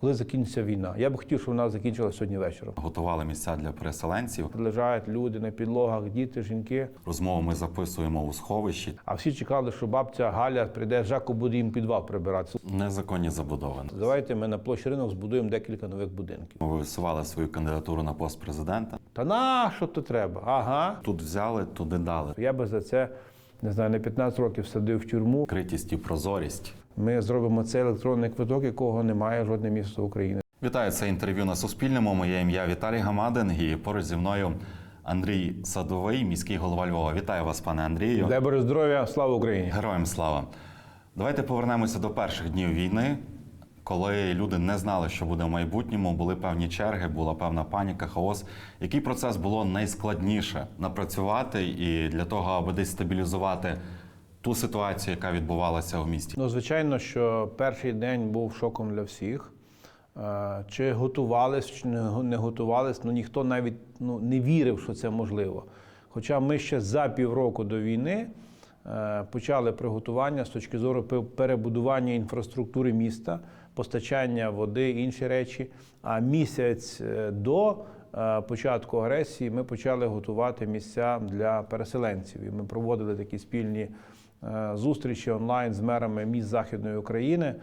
коли закінчиться війна. Я б хотів, щоб вона закінчилася сьогодні вечором. Готували місця для переселенців. Лежають люди на підлогах, діти, жінки. Розмову ми записуємо у сховищі. А всі чекали, що бабця Галя прийде, Жако буде їм підвал прибирати. Незаконні забудови. Давайте ми на площі ринок збудуємо декілька нових будинків. Ми висували свою кандидатуру на пост президента. Та на що то треба? Ага. Тут взяли, туди дали. Я би за це не знаю, на 15 років садив в тюрму. Критість і прозорість. Ми зробимо цей електронний квиток, якого немає жодне місто України. Вітаю це інтерв'ю на Суспільному. Моє ім'я Віталій Гамадин і поруч зі мною Андрій Садовий, міський голова Львова. Вітаю вас, пане Андрію. Дай Боже здоров'я, слава Україні! Героям слава. Давайте повернемося до перших днів війни, коли люди не знали, що буде в майбутньому. Були певні черги, була певна паніка, хаос. Який процес було найскладніше напрацювати і для того, аби десь стабілізувати ту ситуацію, яка відбувалася в місті? Ну, звичайно, що перший день був шоком для всіх. Е, Чи готувались, чи не го- не готувались, ну ніхто навіть ну, не вірив, що це можливо. Хоча ми ще за півроку до війни е, почали приготування з точки зору пе- перебудування інфраструктури міста, постачання води, інші речі. А місяць е, до е, початку агресії ми почали готувати місця для переселенців. І ми проводили такі спільні е, зустрічі онлайн з мерами міст Західної України,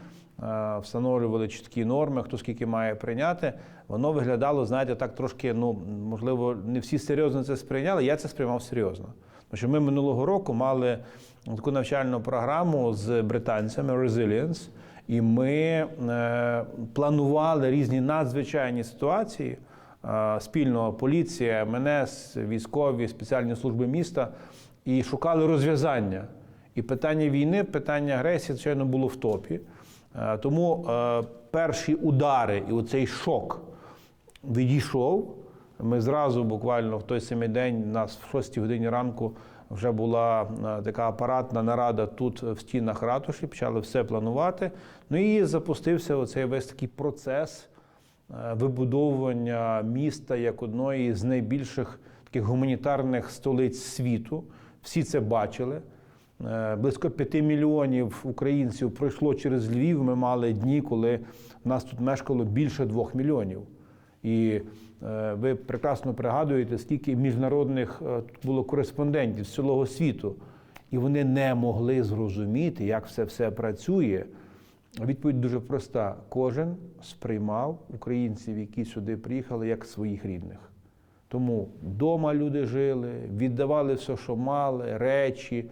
встановлювали чіткі норми, хто скільки має прийняти. Воно виглядало, знаєте, так трошки, ну можливо, не всі серйозно це сприйняли. Я це сприймав серйозно. Тому що ми минулого року мали таку навчальну програму з британцями Resilience, і ми е, планували різні надзвичайні ситуації. Е, Спільно поліція, МНС, військові, спеціальні служби міста і шукали розв'язання. І питання війни, питання агресії, звичайно, було в топі. Е, Тому перші удари і оцей шок відійшов. Ми зразу, буквально в той самий день, нас в 6 годині ранку вже була е, така апаратна нарада тут в стінах ратуші, почали все планувати. Ну і запустився оцей весь такий процес е, вибудовування міста як одної з найбільших таких гуманітарних столиць світу. Всі це бачили. Е, Близько п'яти мільйонів українців пройшло через Львів. Ми мали дні, коли нас тут мешкало більше двох мільйонів. І е, ви прекрасно пригадуєте, скільки міжнародних е, було кореспондентів з цілого світу, і вони не могли зрозуміти, як все все працює. Відповідь дуже проста: кожен сприймав українців, які сюди приїхали, як своїх рідних. Тому вдома люди жили, віддавали все, що мали, речі.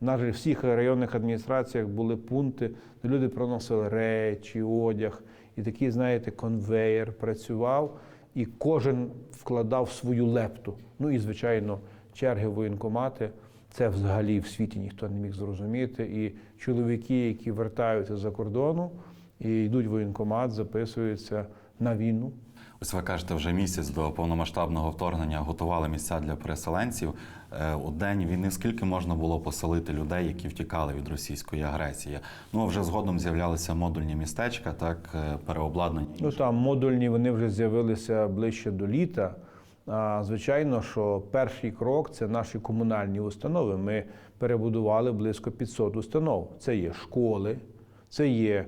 В всіх районних адміністраціях були пункти, де люди приносили речі, одяг. І такий, знаєте, конвеєр працював, і кожен вкладав свою лепту. Ну і, звичайно, черги в воєнкомати. Це взагалі в світі ніхто не міг зрозуміти. І чоловіки, які вертаються за кордону і йдуть в воєнкомат, записуються на війну. Ось ви кажете, вже місяць до повномасштабного вторгнення готували місця для переселенців. Е, У день війни скільки можна було поселити людей, які втікали від російської агресії? Ну вже згодом з'являлися модульні містечка, так е, переобладнані. Ну там модульні вони вже з'явилися ближче до літа. Звичайно, що перший крок це наші комунальні установи. Ми перебудували близько 500 установ. Це є школи, це є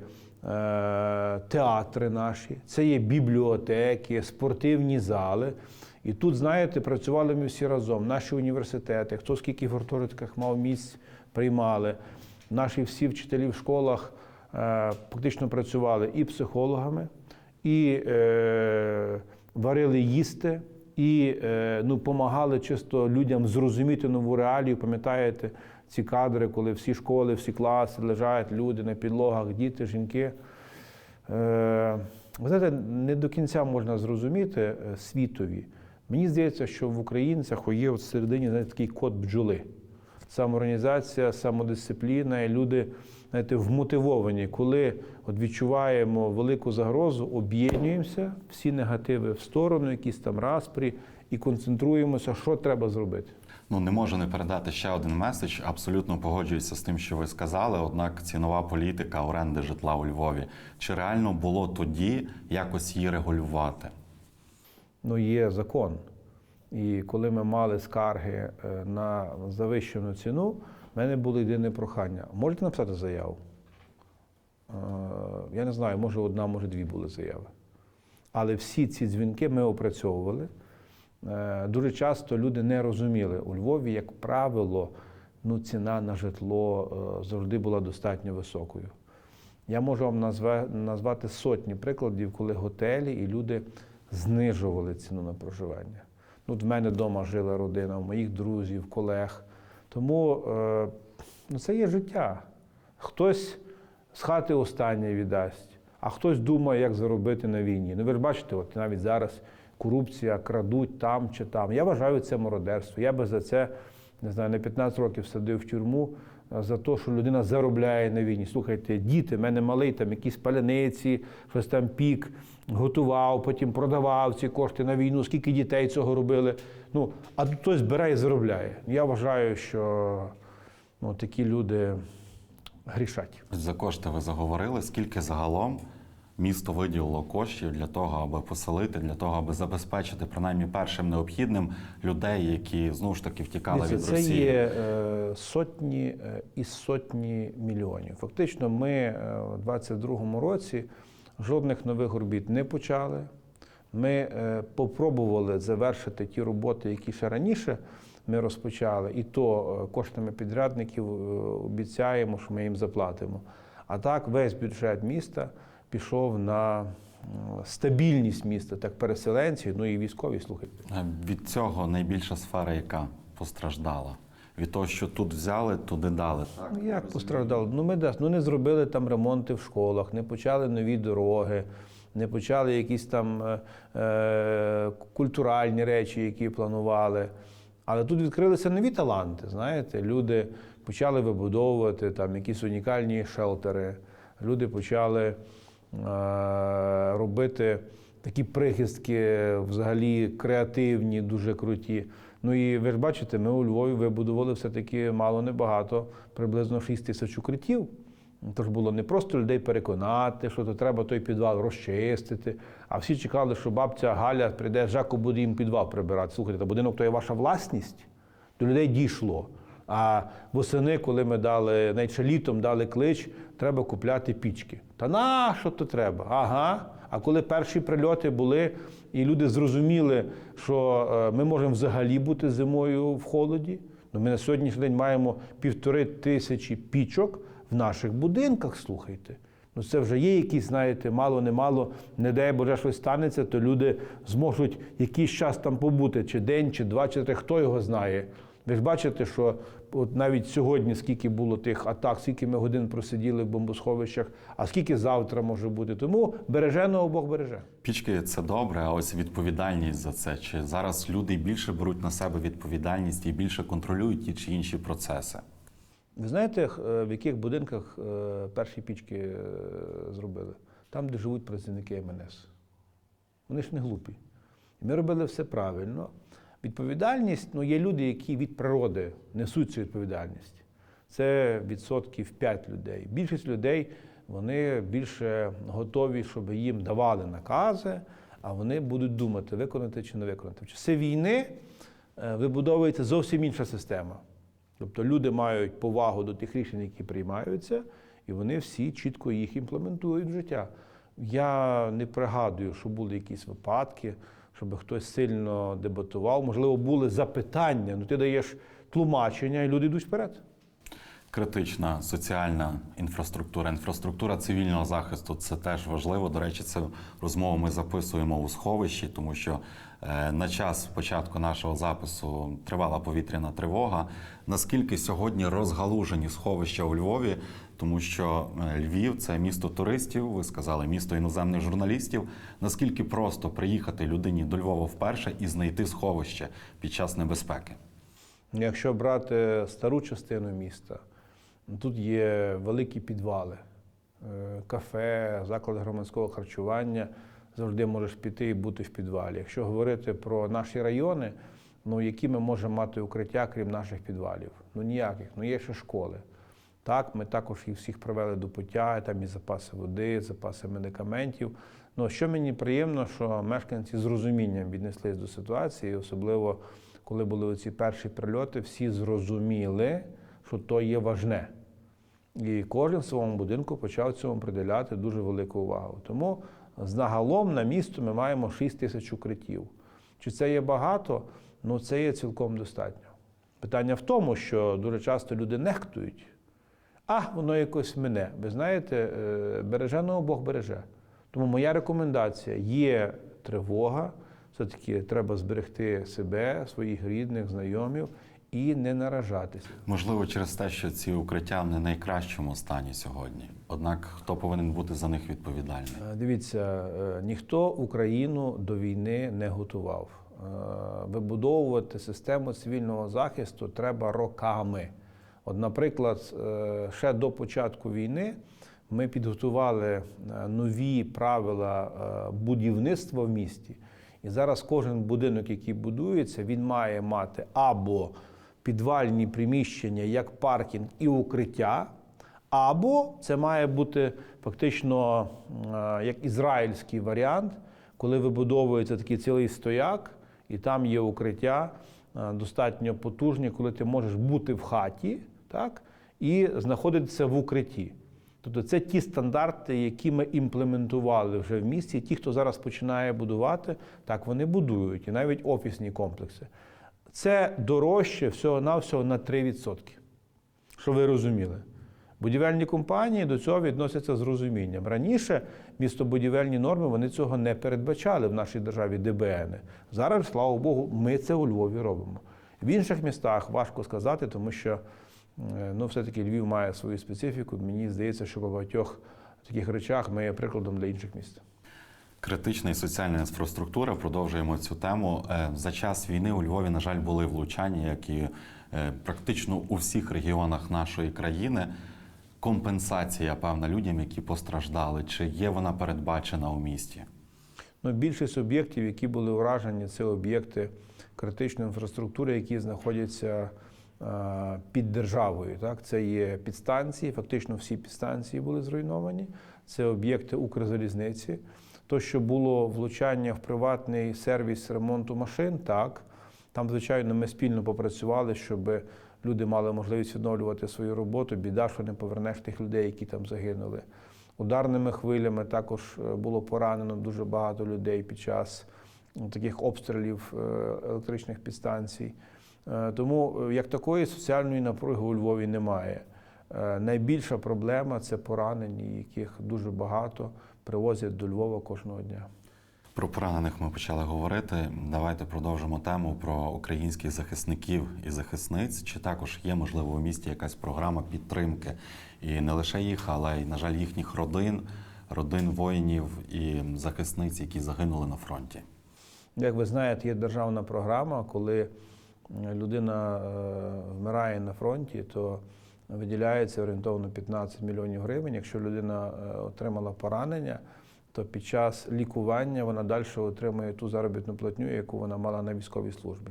театри наші, це є бібліотеки, спортивні зали. І тут, знаєте, працювали ми всі разом. Наші університети, хто скільки в гуртожитках мав місць, приймали. Наші всі вчителі в школах е, фактично працювали і психологами, і е, варили їсти, і е, ну, допомагали чисто людям зрозуміти нову реалію. Пам'ятаєте ці кадри, коли всі школи, всі класи лежать люди на підлогах, діти, жінки. Е, ви знаєте, не до кінця можна зрозуміти е, світові. Мені здається, що в українцях є от всередині знаєте, такий код бджоли. Самоорганізація, самодисципліна, і люди знаєте, вмотивовані. Коли от відчуваємо велику загрозу, об'єднуємося, всі негативи в сторону, якісь там распрі, і концентруємося, що треба зробити. Ну не можу не передати ще один меседж. Абсолютно погоджуюся з тим, що ви сказали. Однак цінова політика оренди житла у Львові чи реально було тоді якось її регулювати? ну, є закон. І коли ми мали скарги е, на завищену ціну, в мене було єдине прохання. Можете написати заяву? Е, Я не знаю, може одна, може дві були заяви. Але всі ці дзвінки ми опрацьовували. Е, Дуже часто люди не розуміли. У Львові, як правило, ну, ціна на житло е, завжди була достатньо високою. Я можу вам назвати сотні прикладів, коли готелі і люди знижували ціну на проживання. Ну, в мене вдома жила родина, у моїх друзів, колег. Тому е, ну, це є життя. Хтось з хати останнє віддасть, а хтось думає, як заробити на війні. Ну ви ж бачите, от навіть зараз корупція, крадуть там чи там. Я вважаю це мародерство. Я би за це не знаю, на 15 років садив в тюрму за те, що людина заробляє на війні. Слухайте, діти, в мене малий, там якісь паляниці, щось там пік, готував, потім продавав ці кошти на війну, скільки дітей цього робили. Ну, а хтось бере і заробляє. Я вважаю, що ну, такі люди грішать. За кошти ви заговорили. Скільки загалом місто виділило коштів для того, аби поселити, для того, аби забезпечити принаймні першим необхідним людей, які знову ж таки втікали від це Росії? є е, сотні е, і сотні мільйонів. Фактично, ми е, у 22-му році жодних нових робіт не почали. Ми попробували завершити ті роботи, які ще раніше ми розпочали, і то коштами підрядників обіцяємо, що ми їм заплатимо. А так весь бюджет міста пішов на стабільність міста, так переселенці, ну і військові слухайте. Е, Від цього найбільша сфера, яка постраждала. Від того, що тут взяли, туди дали. Так? Ну, Як постраждало? Ну, ми десь- ну, не зробили там ремонти в школах, не почали нові дороги, не почали якісь там е, е, культуральні речі, які планували. Але тут відкрилися нові таланти. Знаєте, люди почали вибудовувати там якісь унікальні шелтери. Люди почали робити такі прихистки, взагалі креативні, дуже круті. Ну і ви ж бачите, ми у Львові вибудували все-таки мало небагато, приблизно 6 тисяч укриттів. Тож було не просто людей переконати, що то треба той підвал розчистити. А всі чекали, що бабця Галя прийде, Жако буде їм підвал прибирати. Слухайте, та будинок то є ваша власність. До людей дійшло. А восени, коли ми дали, навіть літом дали клич, треба купляти пічки. Та на що то треба? Ага. А коли перші прильоти були, і люди зрозуміли, що е, ми можемо взагалі бути зимою в холоді, ну ми на сьогоднішній день маємо півтори тисячі пічок в наших будинках, слухайте. Ну це вже є якісь, знаєте, мало-немало, не дай Боже, щось станеться, то люди зможуть якийсь час там побути, чи день, чи два, чи три, хто його знає. Ви ж бачите, що от навіть сьогодні, скільки було тих атак, скільки ми годин просиділи в бомбосховищах, а скільки завтра може бути. Тому береженого Бог береже. Пічки це добре, а ось відповідальність за це. Чи зараз люди більше беруть на себе відповідальність і більше контролюють ті чи інші процеси? Ви знаєте, е, в яких будинках е, перші пічки е, зробили? Там, де живуть працівники МНС. Вони ж не глупі. І ми робили все правильно. Відповідальність, ну, є люди, які від природи несуть цю відповідальність. Це відсотків 5 людей. Більшість людей вони більше готові, щоб їм давали накази, а вони будуть думати, виконати чи не виконати. В часи війни е, вибудовується зовсім інша система. Тобто люди мають повагу до тих рішень, які приймаються, і вони всі чітко їх імплементують в життя. Я не пригадую, що були якісь випадки, щоб хтось сильно дебатував. Можливо, були запитання, ну ти даєш тлумачення, і люди йдуть вперед. Критична соціальна інфраструктура, інфраструктура цивільного захисту це теж важливо. До речі, цю розмову ми записуємо у сховищі, тому що е, на час початку нашого запису тривала повітряна тривога. Наскільки сьогодні розгалужені сховища у Львові, тому що е, Львів це місто туристів, ви сказали, місто іноземних журналістів. Наскільки просто приїхати людині до Львова вперше і знайти сховище під час небезпеки? Якщо брати стару частину міста, тут є великі підвали, Е, кафе, заклади громадського харчування. Завжди можеш піти і бути в підвалі. Якщо говорити про наші райони, ну які ми можемо мати укриття, крім наших підвалів? Ну ніяких. Ну є ще школи. Так, ми також їх всіх привели до пуття, там і запаси води, запаси медикаментів. Ну, що мені приємно, що мешканці з розумінням віднеслись до ситуації, особливо коли були оці перші прильоти, всі зрозуміли, що то є важне. І кожен в своєму будинку почав цьому приділяти дуже велику увагу. Тому загалом на місто ми маємо 6 тисяч укриттів. Чи це є багато? Ну це є цілком достатньо. Питання в тому, що дуже часто люди нехтують. А, воно якось мене. Ви знаєте, е, береженого Бог береже. Тому моя рекомендація є тривога. Все-таки треба зберегти себе, своїх рідних, знайомів і не наражатися. Можливо, через те, що ці укриття в не найкращому стані сьогодні. Однак хто повинен бути за них відповідальний? Е, Дивіться, е, ніхто Україну до війни не готував. Вибудовувати систему цивільного захисту треба роками. От, наприклад, е, ще до початку війни ми підготували е, нові правила е, будівництва в місті. І зараз кожен будинок, який будується, він має мати або підвальні приміщення як паркінг і укриття, або це має бути фактично як ізраїльський варіант, коли вибудовується такий цілий стояк, і там є укриття достатньо потужні, коли ти можеш бути в хаті так, і знаходитися в укритті. Тобто це ті стандарти, які ми імплементували вже в місті. Ті, хто зараз починає будувати, так вони будують, і навіть офісні комплекси. Це дорожче всього-навсього на 3%. Що ви розуміли? Будівельні компанії до цього відносяться з розумінням. Раніше містобудівельні норми вони цього не передбачали в нашій державі ДБН. Зараз, слава Богу, ми це у Львові робимо. В інших містах важко сказати, тому що ну, все-таки Львів має свою специфіку. Мені здається, що по багатьох таких речах ми є прикладом для інших міст. Критична і соціальна інфраструктура. Продовжуємо цю тему. Е, За час війни у Львові, на жаль, були влучання, як і е, практично у всіх регіонах нашої країни. Компенсація певна людям, які постраждали. Чи є вона передбачена у місті? Ну, більшість об'єктів, які були уражені, це об'єкти критичної інфраструктури, які знаходяться е, під державою. Так? Це є підстанції, фактично всі підстанції були зруйновані. Це об'єкти Укрзалізниці. То, що було влучання в приватний сервіс ремонту машин, так. Там, звичайно, ми спільно попрацювали, щоб люди мали можливість відновлювати свою роботу. Біда, що не повернеш тих людей, які там загинули. Ударними хвилями також е, було поранено дуже багато людей під час таких обстрілів е, електричних підстанцій. Е, Тому е, як такої соціальної напруги у Львові немає. Е, Найбільша проблема це поранені, яких дуже багато привозять до Львова кожного дня. Про поранених ми почали говорити. Давайте продовжимо тему про українських захисників і захисниць. Чи також є можливо у місті якась програма підтримки і не лише їх, але й на жаль, їхніх родин, родин воїнів і захисниць, які загинули на фронті. Як ви знаєте, є державна програма, коли людина е, вмирає на фронті, то виділяється орієнтовно 15 мільйонів гривень. Якщо людина е, отримала поранення, то під час лікування вона далі отримує ту заробітну платню, яку вона мала на військовій службі.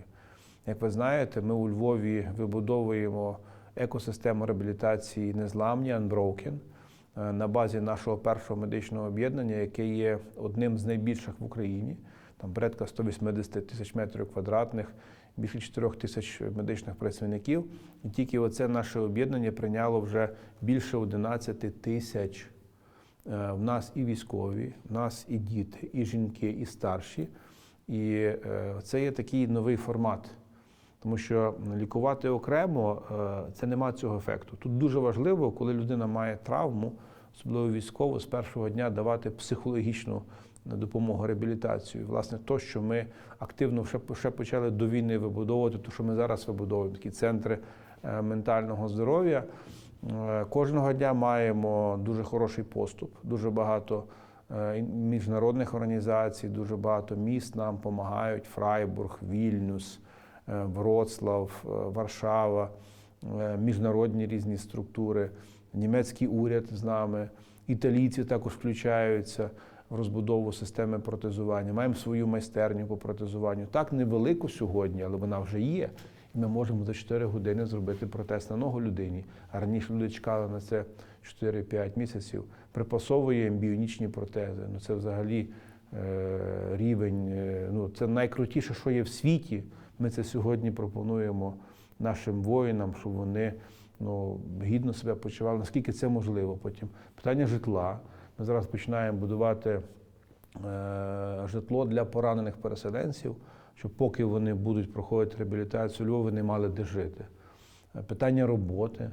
Як ви знаєте, ми у Львові вибудовуємо екосистему реабілітації незламні Unbroken е, на базі нашого першого медичного об'єднання, яке є одним з найбільших в Україні. Там порядка 180 тисяч метрів квадратних, більше 4 тисяч медичних працівників. І тільки оце наше об'єднання прийняло вже більше 11 тисяч. Е, В нас і військові, в нас і діти, і жінки, і старші. І е, це є такий новий формат. Тому що лікувати окремо е, це нема цього ефекту. Тут дуже важливо, коли людина має травму, особливо військову, з першого дня давати психологічну допомогу, реабілітацію. Власне, то, що ми активно ще, почали до війни вибудовувати, то що ми зараз вибудовуємо такі центри е, ментального здоров'я. Е, Кожного дня маємо дуже хороший поступ, дуже багато е, міжнародних організацій, дуже багато міст нам допомагають: Фрайбург, Вільнюс, Вроцлав, Варшава, міжнародні різні структури, німецький уряд з нами, італійці також включаються розбудову системи протезування. Маємо свою майстерню по протезуванню. Так невелику сьогодні, але вона вже є. І ми можемо за 4 години зробити протез на ногу людині. А раніше люди чекали на це 4-5 місяців. Припасовуємо біонічні протези. Ну це взагалі е, рівень. е, ну це найкрутіше, що є в світі. Ми це сьогодні пропонуємо нашим воїнам, щоб вони ну, гідно себе почували, наскільки це можливо. Потім питання житла. Ми зараз починаємо будувати е, житло для поранених переселенців, щоб поки вони будуть проходити реабілітацію у Львові, вони мали де жити. Е, Питання роботи.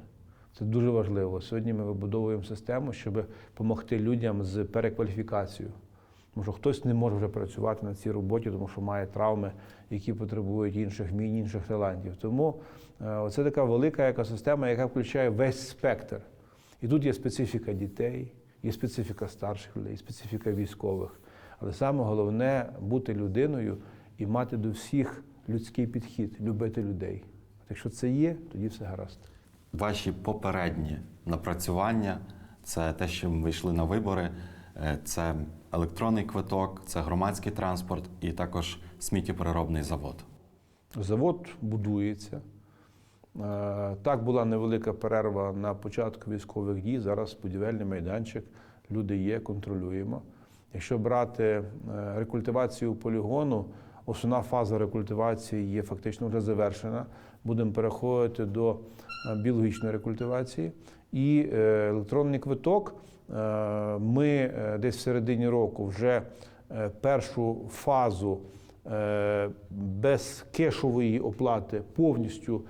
Це дуже важливо. Сьогодні ми вибудовуємо систему, щоб допомогти людям з перекваліфікацією. Тому що хтось не може вже працювати на цій роботі, тому що має травми, які потребують інших вмінь, інших талантів. Тому е, це така велика екосистема, яка включає весь спектр. І тут є специфіка дітей, є специфіка старших людей, специфіка військових. Але саме головне бути людиною і мати до всіх людський підхід, любити людей. От якщо це є, тоді все гаразд. Ваші попередні напрацювання це те, що ми вийшли на вибори, е, це електронний квиток, це громадський транспорт і також сміттєпереробний завод. Завод будується. Е, Так була невелика перерва на початку військових дій. Зараз будівельний майданчик, люди є, контролюємо. Якщо брати е, рекультивацію полігону, основна фаза рекультивації є фактично вже завершена. Будемо переходити до е, біологічної рекультивації. І електронний квиток ми десь в середині року вже першу фазу без кешової оплати повністю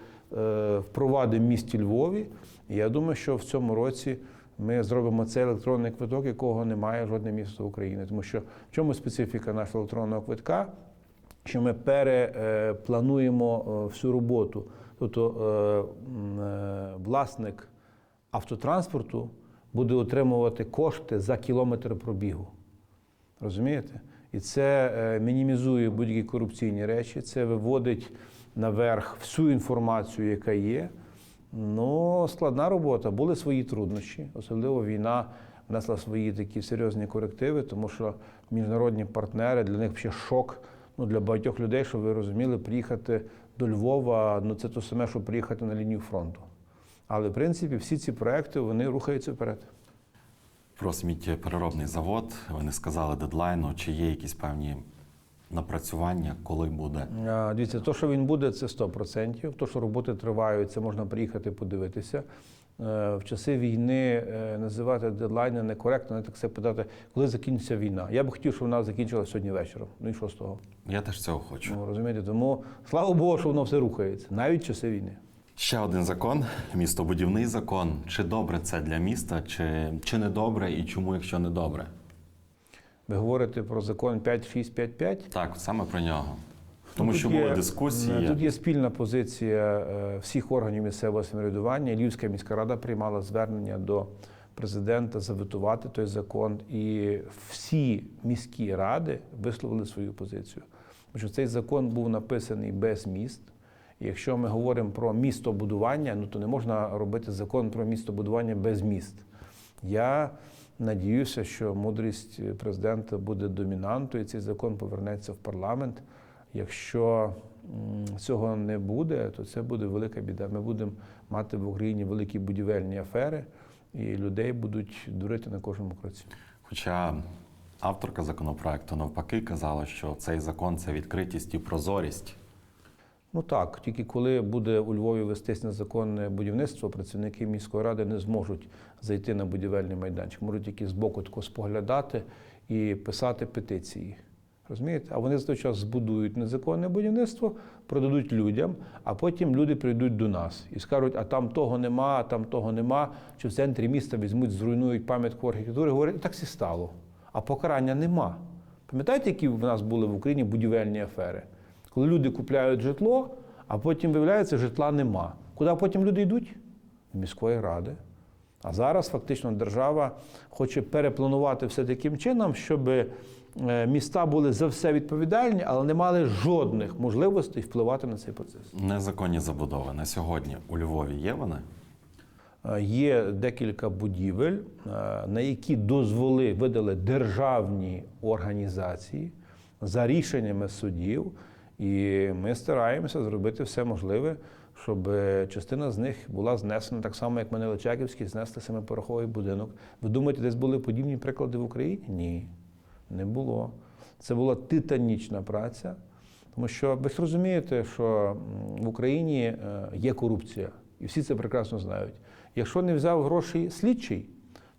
впровадимо в місті Львові. І я думаю, що в цьому році ми зробимо цей електронний квиток, якого немає жодне місто України. Тому що в чому специфіка нашого електронного квитка? Що ми переплануємо е, всю роботу. Тобто е, е, власник автотранспорту буде отримувати кошти за кілометр пробігу. Розумієте? І це е, мінімізує будь-які корупційні речі, це виводить наверх всю інформацію, яка є. Ну, складна робота, були свої труднощі, особливо війна внесла свої такі серйозні корективи, тому що міжнародні партнери для них ще шок. Ну, для багатьох людей, щоб ви розуміли, приїхати до Львова, ну це то саме, що приїхати на лінію фронту. Але в принципі всі ці проекти вони рухаються вперед. Про сміттєпереробний завод ви не сказали дедлайну, чи є якісь певні напрацювання, коли буде. Дивіться, то, що він буде, це 100%. То, що роботи тривають, це можна приїхати подивитися. Е, В часи війни е, називати дедлайни некоректно, не так все питати, коли закінчиться війна. Я б хотів, щоб вона закінчилася сьогодні вечором. Ну і що з того? Я теж цього хочу. Ну, розумієте, тому слава Богу, що воно все рухається, навіть в часи війни. Ще один закон містобудівний закон. Чи добре це для міста, чи, чи не добре, і чому, якщо не добре? Ви говорите про закон 5655? Так, саме про нього. Тому Ну, що тут були дискусії. Тут є спільна позиція е, всіх органів місцевого самоврядування. Львівська міська рада приймала звернення до президента заветувати той закон, і всі міські ради висловили свою позицію. Тому що цей закон був написаний без міст. І якщо ми говоримо про містобудування, ну то не можна робити закон про містобудування без міст. Я надіюся, що мудрість президента буде домінантою, і цей закон повернеться в парламент. Якщо цього не буде, то це буде велика біда. Ми будемо мати в Україні великі будівельні афери, і людей будуть дурити на кожному кроці. Хоча авторка законопроекту навпаки казала, що цей закон це відкритість і прозорість. Ну так, тільки коли буде у Львові вестись незаконне будівництво, працівники міської ради не зможуть зайти на будівельний майданчик, можуть тільки збоку тако споглядати і писати петиції. Розумієте? А вони за той час збудують незаконне будівництво, продадуть людям, а потім люди прийдуть до нас і скажуть, а там того нема, а там того нема, чи в центрі міста візьмуть, зруйнують пам'ятку архітектури. Говорять, так всі стало. А покарання нема. Пам'ятаєте, які в нас були в Україні будівельні афери? Коли люди купляють житло, а потім виявляється, житла нема. Куди потім люди йдуть? До міської ради. А зараз фактично держава хоче перепланувати все таким чином, щоб е, міста були за все відповідальні, але не мали жодних можливостей впливати на цей процес. Незаконні забудови на сьогодні у Львові є вони? Е, Є декілька будівель, е, на які дозволи видали державні організації за рішеннями судів, і ми стараємося зробити все можливе, щоб частина з них була знесена так само, як мене Личаківський знесли семипороховий будинок. Ви думаєте, десь були подібні приклади в Україні? Ні, не було. Це була титанічна праця, тому що ви ж розумієте, що в Україні е, є корупція. І всі це прекрасно знають. Якщо не взяв гроші слідчий,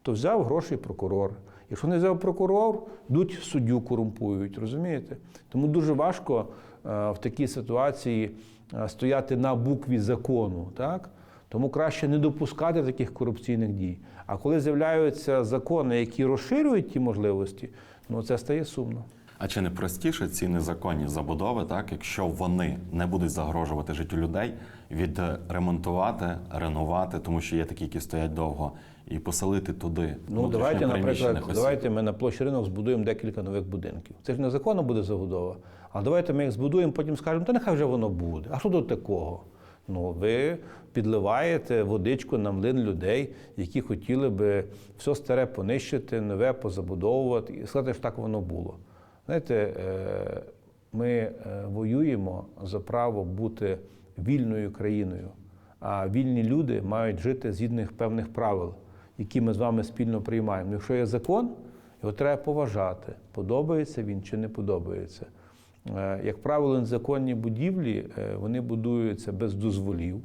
то взяв гроші прокурор. Якщо не взяв прокурор, йдуть суддю корумпують, розумієте? Тому дуже важко е, в такій ситуації е, стояти на букві закону. Так? Тому краще не допускати таких корупційних дій. А коли з'являються закони, які розширюють ті можливості, ну це стає сумно. А чи не простіше ці незаконні забудови, так якщо вони не будуть загрожувати життю людей, відремонтувати, реновувати, тому що є такі, які стоять довго, і поселити туди Ну давайте, наприклад, осіб? давайте ми на площі ринок збудуємо декілька нових будинків. Це ж незаконно буде забудова. А давайте ми їх збудуємо, потім скажемо, та нехай вже воно буде. А що тут такого? Ну, ви підливаєте водичку на млин людей, які хотіли би все старе понищити, нове позабудовувати і сказати, що так воно було. Знаєте, е, ми е, воюємо за право бути вільною країною, а вільні люди мають жити згідно певних правил, які ми з вами спільно приймаємо. Якщо є закон, його треба поважати, подобається він чи не подобається. Е, Як правило, незаконні будівлі е, вони будуються без дозволів,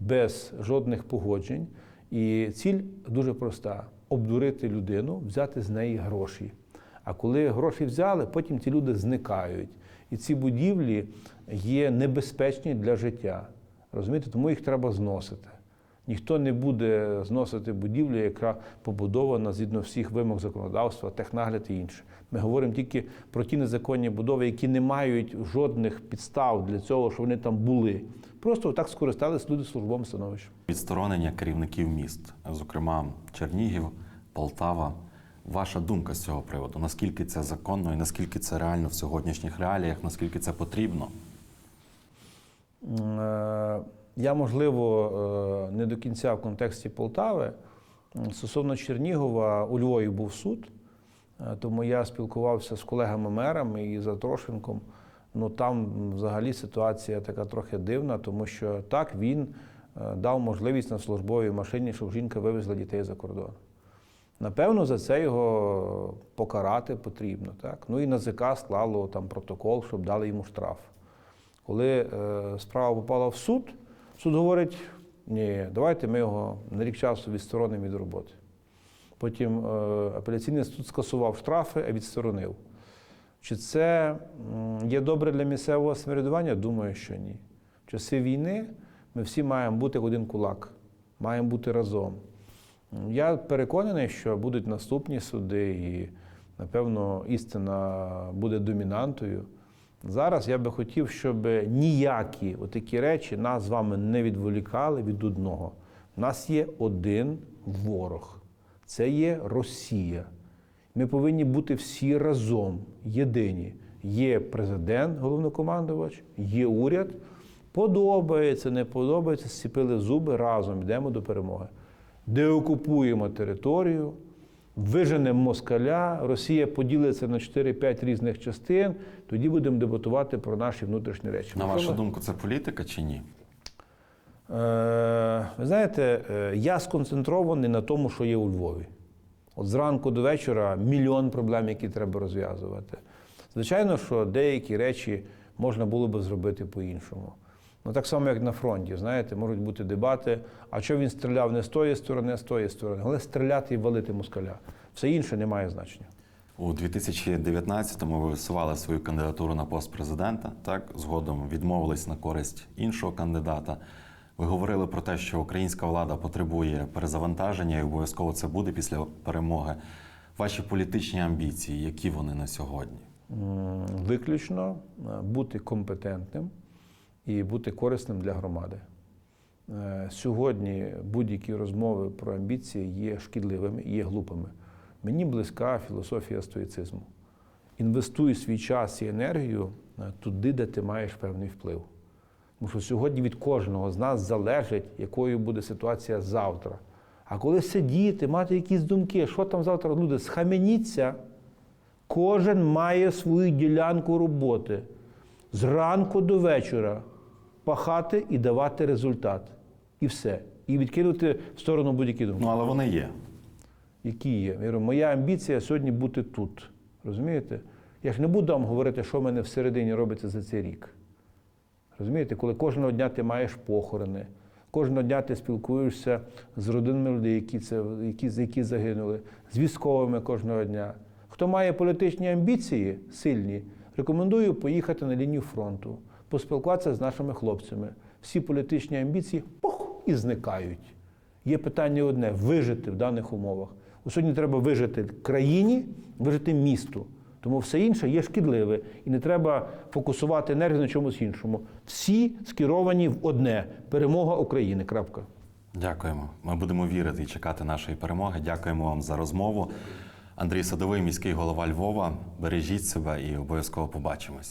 без жодних погоджень. І ціль дуже проста: обдурити людину, взяти з неї гроші. А коли гроші взяли, потім ці люди зникають. І ці будівлі є небезпечні для життя. Розумієте, тому їх треба зносити. Ніхто не буде зносити будівлю, яка побудована згідно всіх вимог законодавства, технагляд і інше. Ми говоримо тільки про ті незаконні будови, які не мають жодних підстав для цього, що вони там були. Просто так скористалися люди службовим становищем. Відсторонення керівників міст, зокрема Чернігів, Полтава. Ваша думка з цього приводу? Наскільки це законно і наскільки це реально в сьогоднішніх реаліях, наскільки це потрібно? Е, Я, можливо, е, не до кінця в контексті Полтави. Стосовно Чернігова, у Львові був суд, е, тому я спілкувався з колегами-мерами і за Трошенком. Ну там взагалі ситуація така трохи дивна, тому що так він е, дав можливість на службовій машині, щоб жінка вивезла дітей за кордон. Напевно, за це його покарати потрібно. Так? Ну і НАЗК склало там протокол, щоб дали йому штраф. Коли е, справа попала в суд, суд говорить: ні, давайте ми його на рік часу відсторонимо від роботи. Потім е, апеляційний суд скасував штрафи, а відсторонив. Чи це є добре для місцевого самоврядування? Думаю, що ні. В часи війни ми всі маємо бути один кулак, маємо бути разом. Я переконаний, що будуть наступні суди, і, напевно, істина буде домінантою. Зараз я би хотів, щоб ніякі отакі речі нас з вами не відволікали від одного. У нас є один ворог це є Росія. Ми повинні бути всі разом, єдині. Є президент, головнокомандувач, є уряд. Подобається, не подобається, зціпили зуби разом, йдемо до перемоги. Деокупуємо територію, виженемо москаля, Росія поділиться на 4-5 різних частин, тоді будемо дебатувати про наші внутрішні речі. На вашу думку, це політика чи ні? Е, Ви знаєте, е, я сконцентрований на тому, що є у Львові. От зранку до вечора мільйон проблем, які треба розв'язувати. Звичайно, що деякі речі можна було би зробити по-іншому. Ну, так само, як на фронті, знаєте, можуть бути дебати, а що він стріляв не з тої сторони, а з тої сторони. Але стріляти і валити москаля. Все інше не має значення. У 2019-му ви висували свою кандидатуру на пост президента. Так згодом відмовились на користь іншого кандидата. Ви говорили про те, що українська влада потребує перезавантаження, і обов'язково це буде після перемоги. Ваші політичні амбіції, які вони на сьогодні? Виключно е, бути компетентним і бути корисним для громади. Е, Сьогодні будь-які розмови про амбіції є шкідливими є глупими. Мені близька філософія стоїцизму. Інвестуй свій час і енергію е, туди, де ти маєш певний вплив. Тому що сьогодні від кожного з нас залежить, якою буде ситуація завтра. А коли сидіти, мати якісь думки, що там завтра люди, схаменіться, Кожен має свою ділянку роботи зранку до вечора пахати і давати результат. І все. І відкинути в сторону будь-які думки. Ну але вони є. Які є. Я говорю, моя амбіція сьогодні бути тут. Розумієте? Я ж не буду вам говорити, що в мене всередині робиться за цей рік. Розумієте, коли кожного дня ти маєш похорони, Кожного дня ти спілкуєшся з родинами людей, які, це, які, які загинули, з військовими кожного дня. Хто має політичні амбіції сильні, рекомендую поїхати на лінію фронту, поспілкуватися з нашими хлопцями. Всі політичні амбіції пух, і зникають. Є питання одне вижити в даних умовах. У сьогодні треба вижити країні, вижити місту. Тому все інше є шкідливе і не треба фокусувати енергію на чомусь іншому. Всі скеровані в одне перемога України. Крапка. Дякуємо. Ми будемо вірити і чекати нашої перемоги. Дякуємо вам за розмову. Андрій Садовий, міський голова Львова. Бережіть себе і обов'язково побачимось.